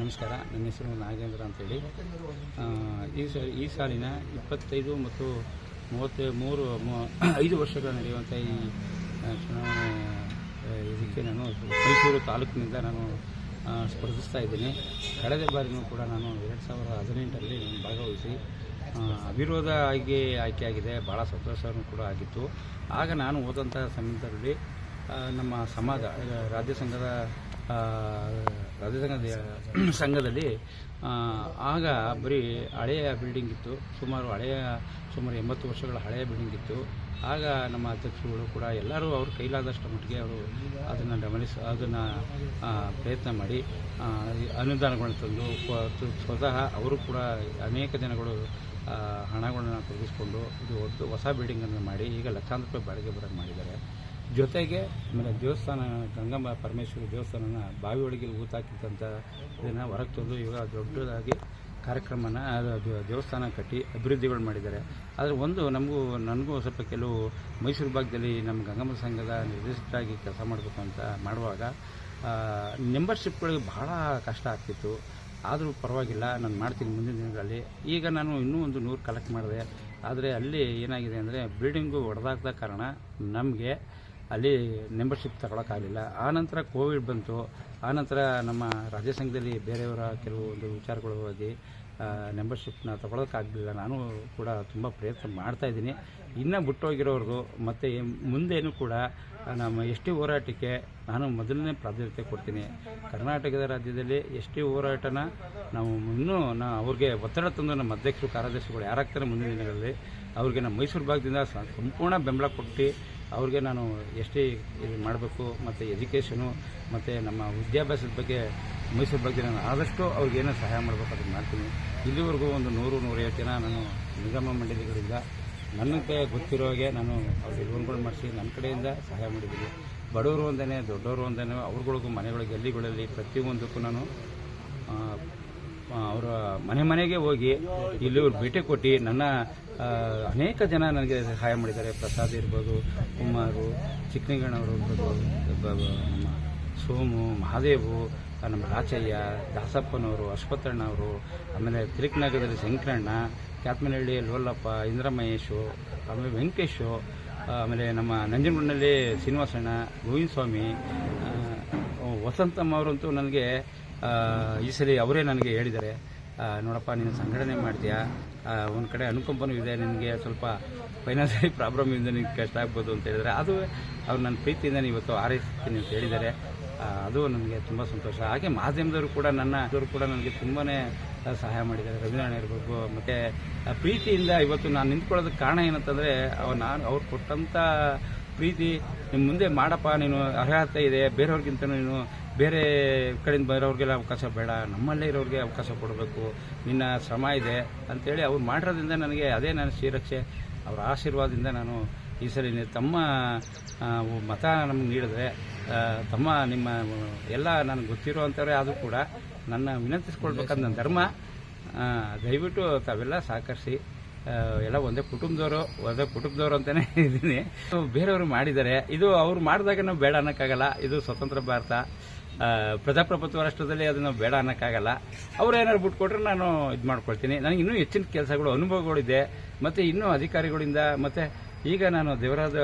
ನಮಸ್ಕಾರ. ನನ್ನ ಹೆಸರು ನಾಗೇಂದ್ರ ಅಂತೇಳಿ. ಈ ಈ ಸಾಲಿನ ಇಪ್ಪತ್ತೈದು ಮತ್ತು ಮೂವತ್ತ, ಮೂರು ಐದು ವರ್ಷಗಳ ನಡೆಯುವಂಥ ಈ ಚುನಾವಣೆ ಇದಕ್ಕೆ ನಾನು ಮೈಸೂರು ತಾಲೂಕಿನಿಂದ ನಾನು ಸ್ಪರ್ಧಿಸ್ತಾ ಇದ್ದೀನಿ. ಕಳೆದ ಬಾರಿನೂ ಕೂಡ ನಾನು ಎರಡು ಸಾವಿರದ ಹದಿನೆಂಟರಲ್ಲಿ ನಾನು ಭಾಗವಹಿಸಿ ಅವಿರೋಧ ಆಗಿ ಆಯ್ಕೆಯಾಗಿದೆ ಭಾಳ ಸಂತೋಷವೂ ಕೂಡ ಆಗಿತ್ತು. ಆಗ ನಾನು ಹೋದಂಥ ಸಂದರ್ಭದಲ್ಲಿ ನಮ್ಮ ಸಮಾಜ, ರಾಜ್ಯ ಸಂಘದ ಆ, ರಾಜ್ಯ ಸಂಘದಲ್ಲಿ ಆಗ ಬರೀ ಹಳೆಯ ಬಿಲ್ಡಿಂಗ್ ಇತ್ತು. ಸುಮಾರು ಹಳೆಯ ಸುಮಾರು ಎಂಬತ್ತು ವರ್ಷಗಳ ಹಳೆಯ ಬಿಲ್ಡಿಂಗ್ ಇತ್ತು. ಆಗ ನಮ್ಮ ಅಧ್ಯಕ್ಷರುಗಳು ಕೂಡ ಎಲ್ಲರೂ ಅವ್ರ ಕೈಲಾದಷ್ಟು ಮಟ್ಟಿಗೆ ಅವರು ಅದನ್ನು ಗಮನಿಸ ಅದನ್ನು ಪ್ರಯತ್ನ ಮಾಡಿ ಅನುದಾನಗಳನ್ನು ತಂದು ಸ್ವತಃ ಅವರು ಕೂಡ ಅನೇಕ ಜನಗಳು ಹಣಗಳನ್ನು ತೊಡಗಿಸ್ಕೊಂಡು ಇದು ಹೊಸ ಬಿಲ್ಡಿಂಗನ್ನು ಮಾಡಿ ಈಗ ಲಕ್ಷಾಂತರ ರೂಪಾಯಿ ಬಾಡಿಗೆ ಬರೋಕ್ಕೆ ಮಾಡಿದ್ದಾರೆ. ಜೊತೆಗೆ ಆಮೇಲೆ ದೇವಸ್ಥಾನ, ಗಂಗಮ್ಮ ಪರಮೇಶ್ವರಿ ದೇವಸ್ಥಾನನ ಬಾವಿ ಒಳಗೆ ಊತಾಕಿದ್ದಂಥ ಇದನ್ನು ಹೊರಗೆ ತಂದು ಇವಾಗ ದೊಡ್ಡದಾಗಿ ಕಾರ್ಯಕ್ರಮನ ದೇವಸ್ಥಾನ ಕಟ್ಟಿ ಅಭಿವೃದ್ಧಿಗಳು ಮಾಡಿದ್ದಾರೆ. ಆದರೆ ಒಂದು ನಮಗೂ, ನನಗೂ ಸ್ವಲ್ಪ ಕೆಲವು ಮೈಸೂರು ಭಾಗದಲ್ಲಿ ನಮ್ಮ ಗಂಗಮ್ಮ ಸಂಘದ ನಿರ್ದೇಶಕರಾಗಿ ಕೆಲಸ ಮಾಡಬೇಕು ಅಂತ ಮಾಡುವಾಗ ಮೆಂಬರ್ಶಿಪ್ಗಳಿಗೆ ಬಹಳ ಕಷ್ಟ ಆಗ್ತಿತ್ತು. ಆದರೂ ಪರವಾಗಿಲ್ಲ, ನಾನು ಮಾಡ್ತೀನಿ ಮುಂದಿನ ದಿನಗಳಲ್ಲಿ. ಈಗ ನಾನು ಇನ್ನೂ ಒಂದು ನೂರು ಕಲೆಕ್ಟ್ ಮಾಡಿದೆ. ಆದರೆ ಅಲ್ಲಿ ಏನಾಗಿದೆ ಅಂದರೆ ಬಿಲ್ಡಿಂಗು ಒಡೆದಾಗದ ಕಾರಣ ನಮಗೆ ಅಲ್ಲಿ ಮೆಂಬರ್ಶಿಪ್ ತಗೊಳಕ್ಕಾಗಲಿಲ್ಲ. ಆನಂತರ ಕೋವಿಡ್ ಬಂತು. ಆನಂತರ ನಮ್ಮ ರಾಜ್ಯ ಸಂಘದಲ್ಲಿ ಬೇರೆಯವರ ಒಂದು ವಿಚಾರಗಳು ಹೋಗಿ ಮೆಂಬರ್ಶಿಪ್ನ ತಗೊಳೋಕ್ಕಾಗಲಿಲ್ಲ. ನಾನು ಕೂಡ ತುಂಬ ಪ್ರಯತ್ನ ಮಾಡ್ತಾ ಇನ್ನೂ ಇನ್ನು ಬಿಟ್ಟೋಗಿರೋರ್ದು ಮತ್ತು ಮುಂದೇನು ಕೂಡ ನಮ್ಮ ಎಸ್ ಟಿ ಹೋರಾಟಕ್ಕೆ ನಾನು ಮೊದಲನೇ ಪ್ರಾಧಾನ್ಯತೆ ಕೊಡ್ತೀನಿ. ಕರ್ನಾಟಕದ ರಾಜ್ಯದಲ್ಲಿ ಎಸ್ ಟಿ ಹೋರಾಟನ ನಾವು ಇನ್ನೂ ನಾ ಅವ್ರಿಗೆ ಒತ್ತಡ ತಂದು ನಮ್ಮ ಅಧ್ಯಕ್ಷರು, ಕಾರ್ಯದರ್ಶಿಗಳು ಯಾರಾಗ್ತಾರೆ ಮುಂದಿನ ದಿನಗಳಲ್ಲಿ, ಅವ್ರಿಗೆ ನಮ್ಮ ಮೈಸೂರು ಭಾಗದಿಂದ ಸಂಪೂರ್ಣ ಬೆಂಬಲ ಕೊಟ್ಟು ಅವ್ರಿಗೆ ನಾನು ಎಷ್ಟೇ ಇದು ಮಾಡಬೇಕು, ಮತ್ತು ಎಜುಕೇಷನು, ಮತ್ತು ನಮ್ಮ ವಿದ್ಯಾಭ್ಯಾಸದ ಬಗ್ಗೆ, ಮೈಸೂರು ಬಗ್ಗೆ ನಾನು ಆದಷ್ಟು ಅವ್ರಿಗೇನೋ ಸಹಾಯ ಮಾಡಬೇಕು ಅದನ್ನು ಮಾಡ್ತೀನಿ. ಇಲ್ಲಿವರೆಗೂ ಒಂದು ನೂರು, ನೂರೈವತ್ತು ಜನ ನಾನು ನಿಗಮ ಮಂಡಳಿಗಳಿಂದ ನನಗೆ ಗೊತ್ತಿರೋ ಹಾಗೆ ನಾನು ಅವ್ರಿಗೆ ಲೋನ್ಗಳು ಮಾಡಿಸಿ ನನ್ನ ಕಡೆಯಿಂದ ಸಹಾಯ ಮಾಡಿದ್ದೀನಿ. ಬಡವರು ಒಂದೇ ದೊಡ್ಡವರು ಒಂದೇ ಅವ್ರಗಳಿಗೂ ಮನೆಗಳಿಗೆ, ಗಲ್ಲಿಗಳಲ್ಲಿ ಪ್ರತಿಯೊಂದಕ್ಕೂ ನಾನು ಅವರ ಮನೆ ಮನೆಗೆ ಹೋಗಿ ಇಲ್ಲಿ ಭೇಟಿ ಕೊಟ್ಟು ನನ್ನ ಅನೇಕ ಜನ ನನಗೆ ಸಹಾಯ ಮಾಡಿದ್ದಾರೆ. ಪ್ರಸಾದ್ ಇರ್ಬೋದು, ಕುಮಾರು ಚಿಕ್ಕನಿಗಣ್ಣವರು ಇರ್ಬೋದು ನಮ್ಮ ಸೋಮು, ಮಹಾದೇವು ನಮ್ಮ ರಾಚಯ್ಯ, ದಾಸಪ್ಪನವರು, ಅಶ್ವತ್ಥಣ್ಣವರು, ಆಮೇಲೆ ತಿರುಕ್ನಗರದಲ್ಲಿ ಶಂಕರಣ್ಣ, ಕ್ಯಾತ್ಮನಹಳ್ಳಿ ಲೋಲ್ಲಪ್ಪ, ಇಂದ್ರಮಹೇಶು, ಆಮೇಲೆ ವೆಂಕಟೇಶು ಆಮೇಲೆ ನಮ್ಮ ನಂಜನಗೂಡಿನಲ್ಲಿ ಶ್ರೀನಿವಾಸಣ್ಣ ಗೋವಿಂದ ಸ್ವಾಮಿ ವಸಂತಮ್ಮ ಅವರಂತೂ ನನಗೆ ಈ ಸಲ ಅವರೇ ನನಗೆ ಹೇಳಿದ್ದಾರೆ. ನೋಡಪ್ಪ, ನೀನು ಸಂಘಟನೆ ಮಾಡ್ತೀಯಾ? ಒಂದು ಕಡೆ ಅನುಕಂಪನೂ ಇದೆ, ನಿನಗೆ ಸ್ವಲ್ಪ ಫೈನಾನ್ಸಿಯಲಿ ಪ್ರಾಬ್ಲಮ್ ಇಂದ, ನಿನಗೆ ಕಷ್ಟ ಆಗ್ಬೋದು ಅಂತ ಹೇಳಿದರೆ. ಅದು ಅವ್ರು ನನ್ನ ಪ್ರೀತಿಯಿಂದ ಇವತ್ತು ಆರೈಸ್ತೀನಿ ಅಂತ ಹೇಳಿದ್ದಾರೆ. ಅದು ನನಗೆ ತುಂಬ ಸಂತೋಷ. ಹಾಗೆ ಮಾಧ್ಯಮದವರು ಕೂಡ ನನ್ನ, ಇವರು ಕೂಡ ನನಗೆ ತುಂಬಾ ಸಹಾಯ ಮಾಡಿದ್ದಾರೆ. ರವಿನಾರಾಯಣ ಇರ್ಬೋದು ಮತ್ತು ಪ್ರೀತಿಯಿಂದ ಇವತ್ತು ನಾನು ನಿಂತ್ಕೊಳ್ಳೋದಕ್ಕೆ ಕಾರಣ ಏನಂತಂದರೆ, ಅವ ನಾನು, ಅವ್ರು ಕೊಟ್ಟಂಥ ಪ್ರೀತಿ ನಿಮ್ಮ ಮುಂದೆ ಮಾಡಪ್ಪ, ನೀನು ಅರ್ಹತೆ ಇದೆ ಬೇರೆಯವ್ರಿಗಿಂತ ನೀನು ಬೇರೆ ಕಡೆಯಿಂದ ಬರೋರಿಗೆಲ್ಲ ಅವಕಾಶ ಬೇಡ, ನಮ್ಮಲ್ಲೇ ಇರೋರಿಗೆ ಅವಕಾಶ ಕೊಡಬೇಕು, ನಿನ್ನ ಶ್ರಮ ಇದೆ ಅಂತೇಳಿ ಅವ್ರು ಮಾಡಿರೋದ್ರಿಂದ ನನಗೆ ಅದೇ ನನ್ನ ಶ್ರೀರಕ್ಷೆ, ಅವರ ಆಶೀರ್ವಾದದಿಂದ ನಾನು ಈ ಸರಿ ತಮ್ಮ ಮತ ನಮ್ಗೆ ನೀಡಿದ್ರೆ ತಮ್ಮ ನಿಮ್ಮ ಎಲ್ಲ ನನಗೆ ಗೊತ್ತಿರುವಂಥವ್ರೆ ಆದರೂ ಕೂಡ ನನ್ನ ವಿನಂತಿಸ್ಕೊಳ್ಬೇಕಾದ ನನ್ನ ಧರ್ಮ ದಯವಿಟ್ಟು ತಾವೆಲ್ಲ ಸಹಕರಿಸಿ ಎಲ್ಲ ಒಂದೇ ಕುಟುಂಬದವರು ಒಂದೇ ಕುಟುಂಬದವರು ಅಂತಲೇ ಇದ್ದೀನಿ. ಬೇರೆಯವರು ಮಾಡಿದ್ದಾರೆ, ಇದು ಅವ್ರು ಮಾಡಿದಾಗ ನಾವು ಬೇಡ ಅನ್ನೋಕ್ಕಾಗಲ್ಲ, ಇದು ಸ್ವತಂತ್ರ ಭಾರತ. ಪ್ರಜಾಪ್ರಭುತ್ವ ರಾಷ್ಟ್ರದಲ್ಲಿ ಅದನ್ನು ಬೇಡ ಅನ್ನೋಕ್ಕಾಗಲ್ಲ. ಅವ್ರು ಏನಾದ್ರು ಬಿಟ್ಕೊಟ್ರೆ ನಾನು ಇದು ಮಾಡ್ಕೊಳ್ತೀನಿ. ನನಗೆ ಇನ್ನೂ ಹೆಚ್ಚಿನ ಕೆಲಸಗಳು, ಅನುಭವಗಳಿದೆ. ಮತ್ತು ಇನ್ನೂ ಅಧಿಕಾರಿಗಳಿಂದ, ಮತ್ತು ಈಗ ನಾನು ದೇವರಾಜ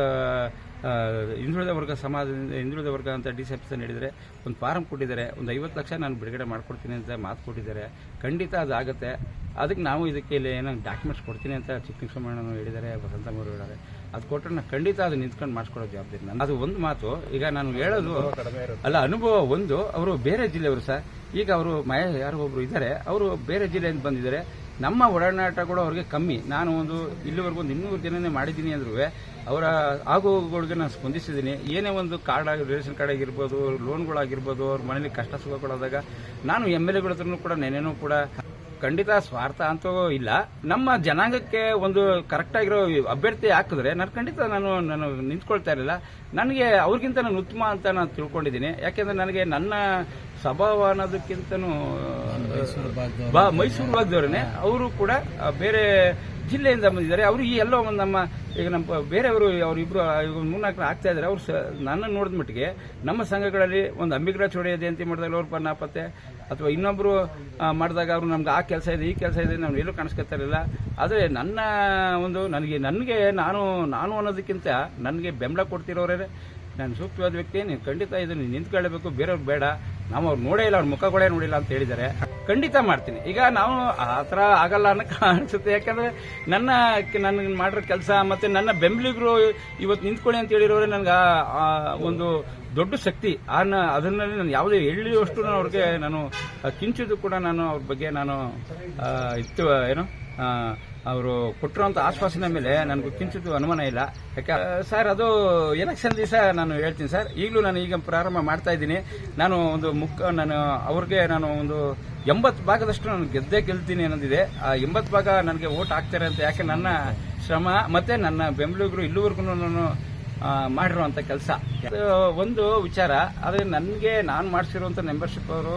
ಹಿಂದುಳಿದ ವರ್ಗ ಸಮಾಜದಿಂದ, ಹಿಂದುಳಿದ ವರ್ಗ ಅಂತ ಡಿ ಸಿ ನೀಡಿದರೆ ಒಂದು ಫಾರಂ ಕೊಟ್ಟಿದ್ದಾರೆ. ಒಂದು ಐವತ್ತು ಲಕ್ಷ ನಾನು ಬಿಡುಗಡೆ ಮಾಡ್ಕೊಡ್ತೀನಿ ಅಂತ ಮಾತು ಕೊಟ್ಟಿದ್ದಾರೆ. ಖಂಡಿತ ಅದು ಆಗುತ್ತೆ ಅದಕ್ಕೆ ನಾವು ಇದಕ್ಕೆ ಇಲ್ಲಿ ಏನೋ ಡಾಕ್ಯುಮೆಂಟ್ಸ್ ಕೊಡ್ತೀನಿ ಅಂತ ಚಿಕ್ಕ ಸೋಮಣ್ಣನು ಹೇಳಿದ್ದಾರೆ, ವಸಂತಮ್ಮವರು ಹೇಳಿದ್ದಾರೆ. ಅದು ಕೊಟ್ಟರೆ ನಾನು ಖಂಡಿತ ಅದು ನಿಂತ್ಕೊಂಡು ಮಾಡಿಸ್ಕೊಡೋ ಜವಾಬ್ದಾರಿ ನಾನು ಅದು ಒಂದು ಮಾತು. ಈಗ ನಾನು ಹೇಳೋದು ಅಲ್ಲ ಅನುಭವ ಒಂದು. ಅವರು ಬೇರೆ ಜಿಲ್ಲೆಯವರು ಸರ್. ಈಗ ಅವರು ಮಯ ಯಾರೋ ಒಬ್ರು ಇದ್ದಾರೆ. ಅವರು ಬೇರೆ ಜಿಲ್ಲೆಯಿಂದ ಬಂದಿದ್ದಾರೆ. ನಮ್ಮ ಒಡನಾಟಗಳು ಅವ್ರಿಗೆ ಕಮ್ಮಿ. ನಾನು ಒಂದು ಇಲ್ಲಿವರೆಗೂ ಒಂದು ಇನ್ನೂರು ಜನನೇ ಮಾಡಿದ್ದೀನಿ ಅಂದ್ರೂ ಅವರ ಆಗುಗಳಿಗೆ ನಾನು ಸ್ಪಂದಿಸಿದ್ದೀನಿ. ಏನೇ ಒಂದು ಕಾರ್ಡ್ ಆಗಿ ರೇಷನ್ ಕಾರ್ಡ್ ಆಗಿರ್ಬೋದು ಲೋನ್ಗಳಾಗಿರ್ಬೋದು ಅವ್ರ ಮನೇಲಿ ಕಷ್ಟ ಸುಖಗಳಾದಾಗ ನಾನು ಎಂ ಎಲ್ ಎಗಳ ಹತ್ರನೂ ಕೂಡ ನೆನೆನೂ ಕೂಡ ಖಂಡಿತ ಸ್ವಾರ್ಥ ಅಂತೂ ಇಲ್ಲ. ನಮ್ಮ ಜನಾಂಗಕ್ಕೆ ಒಂದು ಕರೆಕ್ಟ್ ಆಗಿರೋ ಅಭ್ಯರ್ಥಿ ಹಾಕಿದ್ರೆ ನಾನು ಖಂಡಿತ ನಾನು ನಾನು ನಿಂತ್ಕೊಳ್ತಾ ಇರಲಿಲ್ಲ. ನನಗೆ ಅವ್ರಿಗಿಂತ ನಾನು ಉತ್ತಮ ಅಂತ ನಾನು ತಿಳ್ಕೊಂಡಿದ್ದೀನಿ. ಯಾಕೆಂದ್ರೆ ನನಗೆ ನನ್ನ ಸ್ವಭಾವ ಅನ್ನೋದಕ್ಕಿಂತನೂ ಮೈಸೂರು ಭಾಗದವರೇ ಅವರು ಕೂಡ ಬೇರೆ ಜಿಲ್ಲೆಯಿಂದ ಬಂದಿದ್ದಾರೆ. ಅವರು ಈ ಎಲ್ಲೋ ಒಂದು ನಮ್ಮ, ಈಗ ನಮ್ಮ ಬೇರೆಯವರು ಅವರಿಬ್ರು ಮೂರ್ನಾಲ್ಕು ಆಗ್ತಾ ಇದ್ದಾರೆ ಅವರು ಸ- ನನ್ನ ನೋಡಿದ ಮಟ್ಟಿಗೆ ನಮ್ಮ ಸಂಘಗಳಲ್ಲಿ ಒಂದು ಅಂಬಿಗ್ರ ಚೋಡೆಯ ಜಯಂತಿ ಮಾಡಿದಾಗ ಅವ್ರ ನಾಪತ್ತೆ ಅಥವಾ ಇನ್ನೊಬ್ಬರು ಮಾಡಿದಾಗ ಅವರು ನಮ್ಗೆ ಆ ಕೆಲಸ ಇದೆ, ಈ ಕೆಲಸ ಇದೆ ನಾವು ಎಲ್ಲೂ ಕಾಣಿಸ್ಕೊತಾ ಇರಲಿಲ್ಲ. ಆದರೆ ನನ್ನ ಒಂದು, ನನಗೆ ನನಗೆ ನಾನು ನಾನು ಅನ್ನೋದಕ್ಕಿಂತ ನನಗೆ ಬೆಂಬಲ ಕೊಡ್ತಿರೋರೇ, ನಾನು ಸೂಕ್ತವಾದ ವ್ಯಕ್ತಿ, ನೀನು ಖಂಡಿತ ಇದನ್ನು ನಿಂತ್ಕೊಳ್ಳಬೇಕು ಬೇರೆಯವ್ರು ಬೇಡ. ನಾವು ಅವ್ರು ನೋಡೇ ಇಲ್ಲ, ಅವ್ರ ಮುಖಗಳೇ ನೋಡಿಲ್ಲ ಅಂತ ಹೇಳಿದ್ದಾರೆ. ಖಂಡಿತ ಮಾಡ್ತೀನಿ. ಈಗ ನಾವು ಆ ಥರ ಆಗಲ್ಲ ಅನ್ನೋ ಕಾಣಿಸುತ್ತೆ ಯಾಕಂದ್ರೆ ನನ್ನ ನನ್ನ ಮಾಡಿರೋ ಕೆಲಸ ಮತ್ತೆ ನನ್ನ ಬೆಂಬಲಿಗರು ಇವತ್ತು ನಿಂತ್ಕೊಳ್ಳಿ ಅಂತ ಹೇಳಿರೋರೆ ನನಗೆ ಒಂದು ದೊಡ್ಡ ಶಕ್ತಿ. ಆ ಅದನ್ನಲ್ಲಿ ನಾನು ಯಾವುದೇ ಹೇಳಿರುವಷ್ಟು ನಾನು ಅವ್ರಿಗೆ ನಾನು ಕಿಂಚಿದ್ದು ಕೂಡ ನಾನು ಅವ್ರ ಬಗ್ಗೆ ನಾನು ಇತ್ತು ಏನು ಅವರು ಕೊಟ್ಟಿರುವಂತ ಆಶ್ವಾಸನೆ ಮೇಲೆ ನನಗೆ ಕಿಂಚಿತ್ತು ಅನುಮಾನ ಇಲ್ಲ. ಯಾಕೆ ಸರ್, ಅದು ಎಲೆಕ್ಷನ್ ದಿವಸ ನಾನು ಹೇಳ್ತೀನಿ ಸರ್. ಈಗಲೂ ನಾನು ಈಗ ಪ್ರಾರಂಭ ಮಾಡ್ತಾ ಇದ್ದೀನಿ. ನಾನು ಒಂದು ಮುಖ ನಾನು ಅವ್ರಿಗೆ ನಾನು ಒಂದು ಎಂಬತ್ತು ಭಾಗದಷ್ಟು ನಾನು ಗೆದ್ದೇ ಗೆಲ್ತೀನಿ ಅನ್ನೋದಿದೆ. ಆ ಎಂಬತ್ತು ಭಾಗ ನನಗೆ ಓಟ್ ಹಾಕ್ತಾರೆ ಅಂತ ಯಾಕೆ ನನ್ನ ಶ್ರಮ ಮತ್ತೆ ನನ್ನ ಬೆಂಬಲಿಗರು ಇಲ್ಲಿವರೆಗೂ ನಾನು ಮಾಡಿರುವಂಥ ಕೆಲಸ. ಒಂದು ವಿಚಾರ. ಆದರೆ ನನಗೆ ನಾನು ಮಾಡಿಸಿರುವಂತ ಮೆಂಬರ್ಶಿಪ್ ಅವರು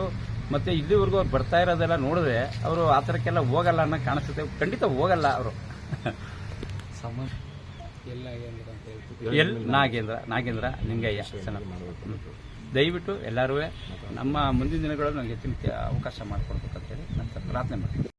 ಮತ್ತೆ ಇಲ್ಲಿವರೆಗೂ ಅವ್ರು ಬರ್ತಾ ಇರೋದೆಲ್ಲ ನೋಡಿದ್ರೆ ಅವರು ಆ ಥರಕ್ಕೆಲ್ಲ ಹೋಗಲ್ಲ ಅನ್ನೋ ಕಾಣಿಸುತ್ತೆ. ಖಂಡಿತ ಹೋಗಲ್ಲ ಅವರು. ಎಲ್ ನಾಗೇಂದ್ರ ನಾಗೇಂದ್ರ. ನಿಂಗಯ್ಯ. ದಯವಿಟ್ಟು ಎಲ್ಲರೂ ನಮ್ಮ ಮುಂದಿನ ದಿನಗಳಲ್ಲಿ ನನಗೆ ಹೆಚ್ಚಿನ ಅವಕಾಶ ಮಾಡಿಕೊಡ್ಬೇಕಂತೇಳಿ ನಂತರ ಪ್ರಾರ್ಥನೆ ಮಾಡ್ತೀನಿ